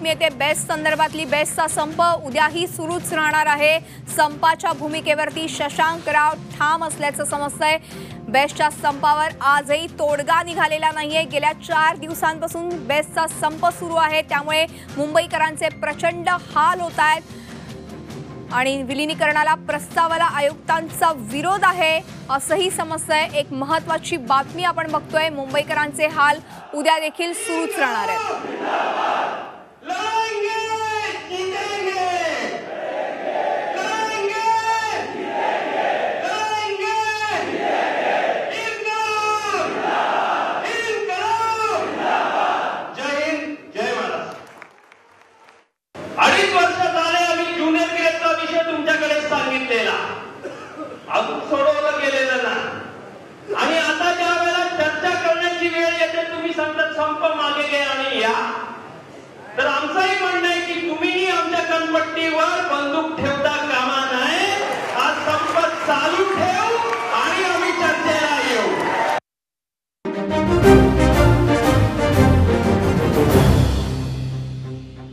बातमी येते बेस्ट संदर्भातली बेस्टचा संप. उद्याही सुरूच राहणार आहे. संपाच्या भूमिकेवरती शशांकराव ठाम असल्याचं समजतंय. बेस्टच्या संपावर आजही तोडगा निघालेला नाहीये. गेल्या चार दिवसांपासून बेस्टचा संप सुरू आहे. त्यामुळे मुंबईकरांचे प्रचंड हाल होत आहेत. आणि विलिनीकरणाला प्रस्तावाला आयुक्तांचा विरोध आहे असंही समजतंय. एक महत्वाची बातमी आपण बघतोय. मुंबईकरांचे हाल उद्या देखील सुरूच राहणार आहेत. な。アンコロナ